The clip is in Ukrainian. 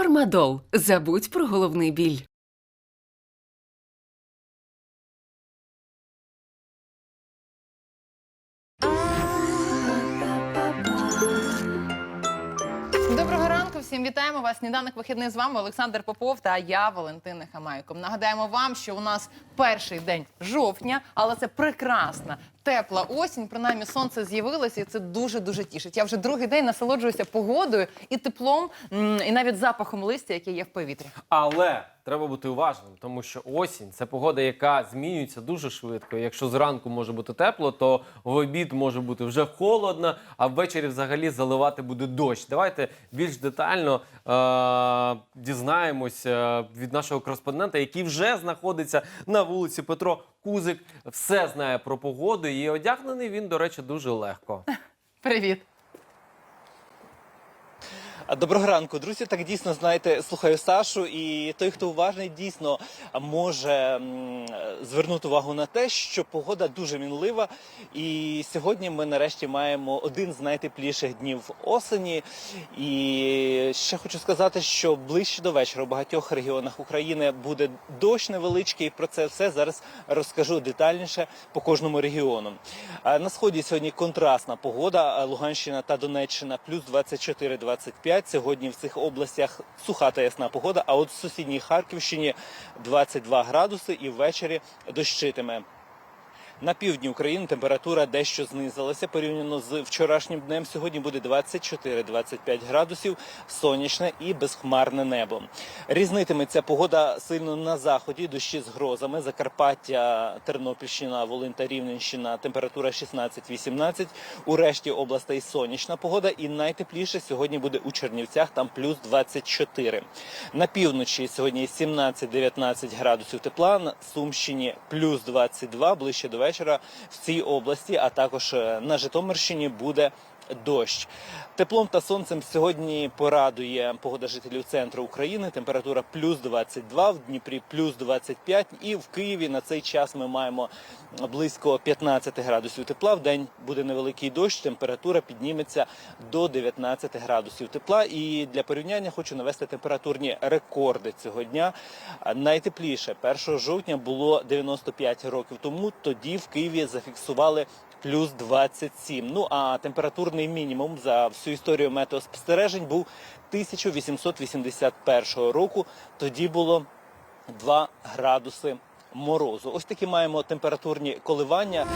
Фармадол. Забудь про головний біль. Доброго ранку, всім вітаємо вас. Сніданок вихідний з вами Олександр Попов та я, Валентина Хамайко. Нагадаємо вам, що у нас перший день жовтня, але це прекрасна, тепла осінь. Принаймні сонце з'явилося, і це дуже дуже тішить. Я вже другий день насолоджуюся погодою і теплом, і навіть запахом листя, який є в повітрі. Але треба бути уважним, тому що осінь це погода, яка змінюється дуже швидко. Якщо зранку може бути тепло, то в обід може бути вже холодно, а ввечері взагалі заливати буде дощ. Давайте більш детально е- дізнаємося від нашого кореспондента, який вже знаходиться на вулиці Петро Кузик. Все знає про погоду, і одягнений він, до речі, дуже легко. Привіт. Доброго ранку, друзі. Так дійсно знаєте, слухаю Сашу, і той, хто уважний, дійсно може звернути увагу на те, що погода дуже мінлива. І сьогодні ми нарешті маємо один з найтепліших днів осені. І ще хочу сказати, що ближче до вечора у багатьох регіонах України буде дощ невеличкий. Про це все зараз розкажу детальніше по кожному регіону. На сході сьогодні контрастна погода. Луганщина та Донеччина плюс 24-25. Сьогодні в цих областях суха та ясна погода. А от в сусідній Харківщині 22 градуси і ввечері дощитиме. На півдні України температура дещо знизилася порівняно з вчорашнім днем. Сьогодні буде 24-25 градусів, сонячне і безхмарне небо. Різнитиметься погода сильно на заході, дощі з грозами. Закарпаття, Тернопільщина, Волинь та Рівненщина. Температура 16-18. У решті областей сонячна погода. І найтепліше сьогодні буде у Чернівцях, там плюс 24. На півночі сьогодні 17-19 градусів тепла. На Сумщині плюс 22, ближче до вечора в цій області, а також е, на Житомирщині буде дощ. Теплом та сонцем сьогодні порадує погода жителів центру України. Температура плюс 22, в Дніпрі плюс 25 і в Києві на цей час ми маємо близько 15 градусів тепла. В день буде невеликий дощ, температура підніметься до 19 градусів тепла. І для порівняння хочу навести температурні рекорди цього дня. Найтепліше 1 жовтня було 95 років тому. Тоді в Києві зафіксували плюс 27. Ну а температурний мінімум за всю історію метеоспостережень був 1881 року. Тоді було 2 градуси морозу. Ось такі маємо температурні коливання.